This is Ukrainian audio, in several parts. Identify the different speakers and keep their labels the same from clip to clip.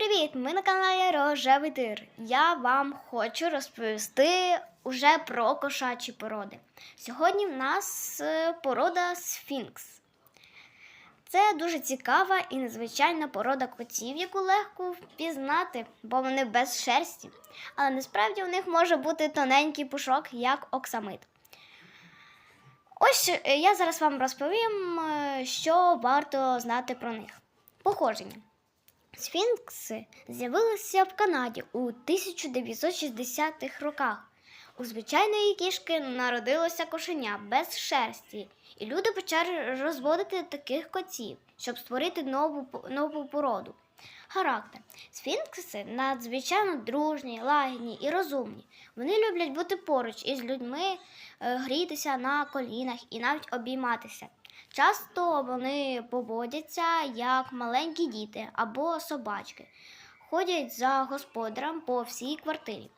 Speaker 1: привіт! Ми на каналі Рожевий Тир. Я вам хочу розповісти уже про кошачі породи. Сьогодні в нас е, порода сфінкс. Це дуже цікава і незвичайна порода котів, яку легко впізнати, бо вони без шерсті. Але насправді у них може бути тоненький пушок, як оксамит. Ось е, я зараз вам розповім, е, що варто знати про них. Походження. Сфінкси з'явилися в Канаді у 1960-х роках. У звичайної кішки народилося кошеня без шерсті, і люди почали розводити таких котів, щоб створити нову, нову породу. Характер. Сфінкси надзвичайно дружні, лагідні і розумні. Вони люблять бути поруч із людьми, е, грітися на колінах і навіть обійматися. Часто вони поводяться як маленькі діти або собачки, ходять за господарем по всій квартирі.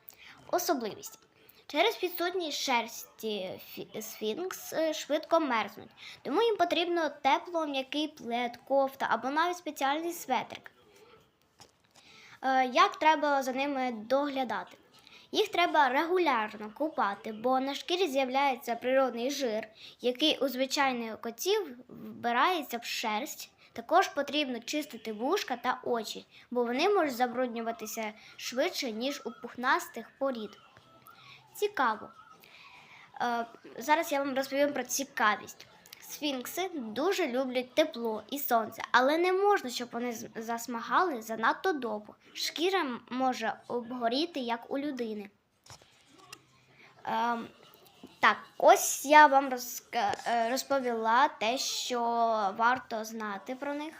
Speaker 1: Особливість. Через відсутність шерсті сфінкс е, швидко мерзнуть, тому їм потрібно тепло, м'який плед, кофта або навіть спеціальний светрик. Е, Як треба за ними доглядати? Їх треба регулярно купати, бо на шкірі з'являється природний жир, який у звичайних котів вбирається в шерсть. Також потрібно чистити вушка та очі, бо вони можуть забруднюватися швидше, ніж у пухнастих порід. Цікаво. Е, зараз я вам розповім про цікавість. Сфінкси дуже люблять тепло і сонце, але не можна, щоб вони засмагали занадто довго. Шкіра може обгоріти, як у людини. Ем, так, ось я вам е, розповіла те, що варто знати про них.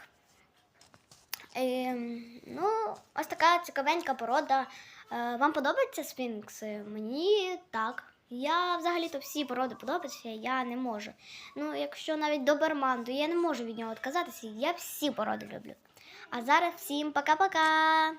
Speaker 1: Ем, ну, ось така цікавенька порода. Е, вам подобаються сфінкси? Мені так. Я взагалі-то всі породи подобаються, я не можу. Ну, якщо навіть доберман, то я не можу від нього відказатися. Я всі породи люблю. А зараз всім пока-пока!